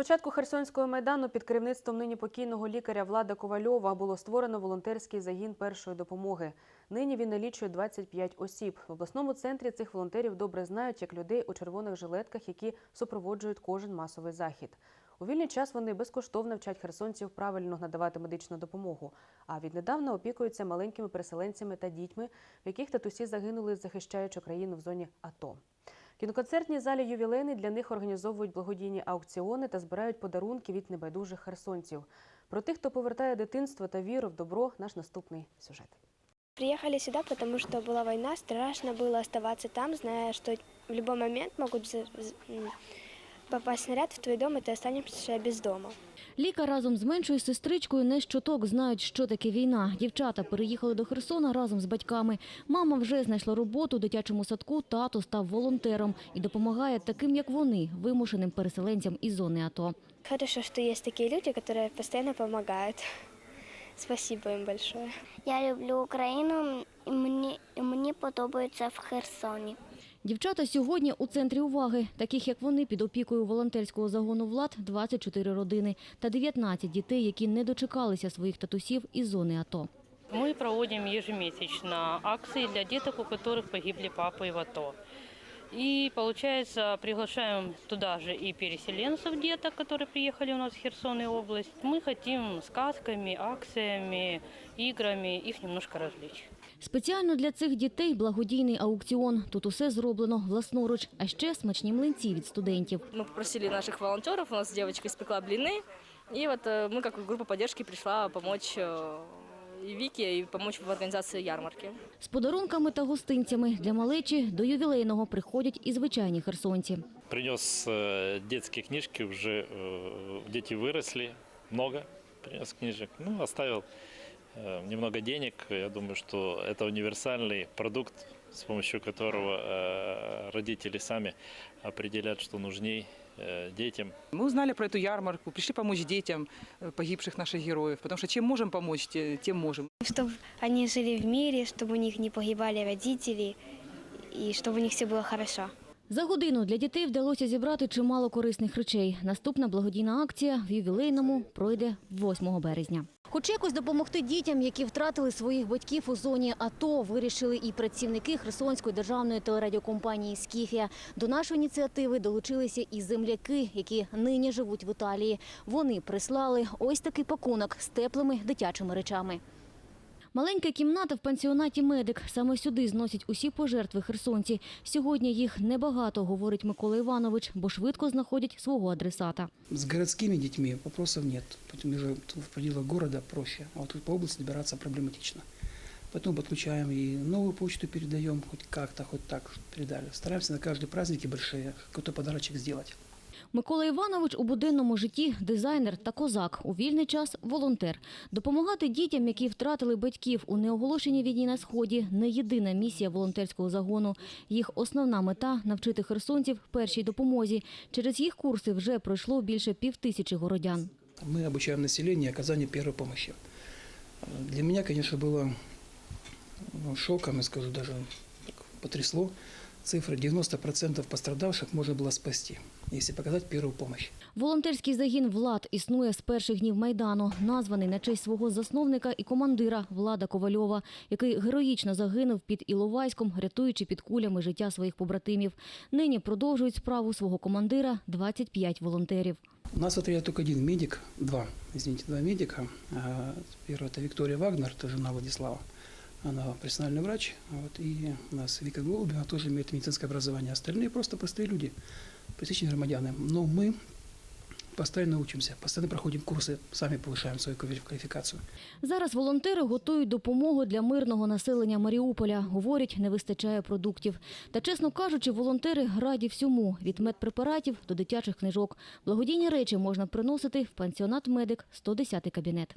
початку Херсонського майдану під керівництвом нині покійного лікаря Влада Ковальова було створено волонтерський загін першої допомоги. Нині він налічує 25 осіб. В обласному центрі цих волонтерів добре знають як людей у червоних жилетках, які супроводжують кожен масовий захід. У вільний час вони безкоштовно вчать херсонців правильно надавати медичну допомогу. А віднедавна опікуються маленькими переселенцями та дітьми, в яких татусі загинули, захищаючи країну в зоні АТО. В кіноконцертній залі ювілейний для них організовують благодійні аукціони та збирають подарунки від небайдужих херсонців. Про тих, хто повертає дитинство та віру в добро, наш наступний сюжет. Приехали сюда, потому что была война, страшно было оставаться там, зная, что в любой момент могут попасть снаряд в твой дом, и ты останешься без дома. Ліка разом з меншою сестричкою не щоток знають, що таке війна. Дівчата переїхали до Херсона разом з батьками. Мама вже знайшла роботу у дитячому садку, тато став волонтером і допомагає таким, як вони, вимушеним переселенцям із зони АТО. Хорошо, что есть такие люди, которые постоянно помогают. Спасибо им большое. Я люблю Україну, і мені, мені подобається в Херсоні. Дівчата сьогодні у центрі уваги. Таких, як вони, під опікою волонтерського загону «Влад» 24 родини та 19 дітей, які не дочекалися своїх татусів із зони АТО. Мы проводим ежемесячно акции для деток, у которых погибли папы в АТО. И, получается, приглашаем туда же и переселенцев деток, которые приехали у нас в Херсон и область. Мы хотим сказками, акциями, играми их немножко развлечь. Спеціально для цих дітей благодійний аукціон. Тут усе зроблено власноруч, а ще смачні млинці від студентів. Мы попросили наших волонтеров, у нас девочка испекла блины, и вот э, мы как группа поддержки пришла помочь э, и Вике, и помочь в организации ярмарки. З подарунками та гостинцями для малечі до ювілейного приходять і звичайні херсонці. Принес э, детские книжки, уже э, дети выросли, много принес книжек. Ну, оставил э, немного денег. Я думаю, что это универсальный продукт, с помощью которого э, родители сами определят, что нужней э, детям. Мы узнали про эту ярмарку, пришли помочь детям э, погибших наших героев, потому что чем можем помочь, те- тем можем. Чтобы они жили в мире, чтобы у них не погибали родители, и чтобы у них все было хорошо. За годину для дітей вдалося зібрати чимало корисних речей. Наступна благодійна акція в ювілейному пройде 8 березня. Хоч якось допомогти дітям, які втратили своїх батьків у зоні АТО, вирішили і працівники Херсонської державної телерадіокомпанії «Скіфія». До нашої ініціативи долучилися і земляки, які нині живуть в Італії. Вони прислали ось такий пакунок з теплими дитячими речами. Маленька кімната в пансіонаті «Медик». Саме сюди зносять усі пожертви херсонці. Сьогодні їх небагато, говорить Микола Іванович, бо швидко знаходять свого адресата. С городскими детьми вопросов нет. Потом уже в пределах города проще, а тут по области добираться проблематично. Поэтому подключаем и новую почту передаем, хоть как-то, хоть так передали. Стараемся на каждый праздник и большие какой-то подарочек сделать. Микола Іванович у буденному житті дизайнер та козак, у вільний час волонтер. Допомагати дітям, які втратили батьків у неоголошеній війні на сході, не єдина місія волонтерського загону. Їх основна мета навчити херсонців першій допомозі. Через їх курси вже пройшло більше півтисячі городян. Мы обучаем население оказанию первой помощи. Э, Для меня, конечно, было ну, шоком, я скажу, даже так потрясло. Цифра 90% пострадавших можно было спасти, если показать первую помощь. Волонтерський загін «Влад» існує з перших днів Майдану, названий на честь свого засновника і командира Влада Ковальова, який героїчно загинув під Іловайськом, рятуючи під кулями життя своїх побратимів. Нині продовжують справу свого командира 25 волонтерів. У нас в отряде только один медик, два, извините, два медика. А, Первый это Виктория Вагнер, это жена Владислава. Она профессиональный врач. Вот, и у нас Вика Голубева тоже имеет медицинское образование. Остальные просто простые люди, пресечные громадяне. Но мы постоянно учимся, постоянно проходим курсы, сами повышаем свою квалификацию. Зараз волонтери готують допомогу для мирного населення Маріуполя. Говорять, не вистачає продуктів. Та, чесно кажучи, волонтери раді всьому – від медпрепаратів до дитячих книжок. Благодійні речі можна приносити в пансіонат «Медик» 110 кабінет.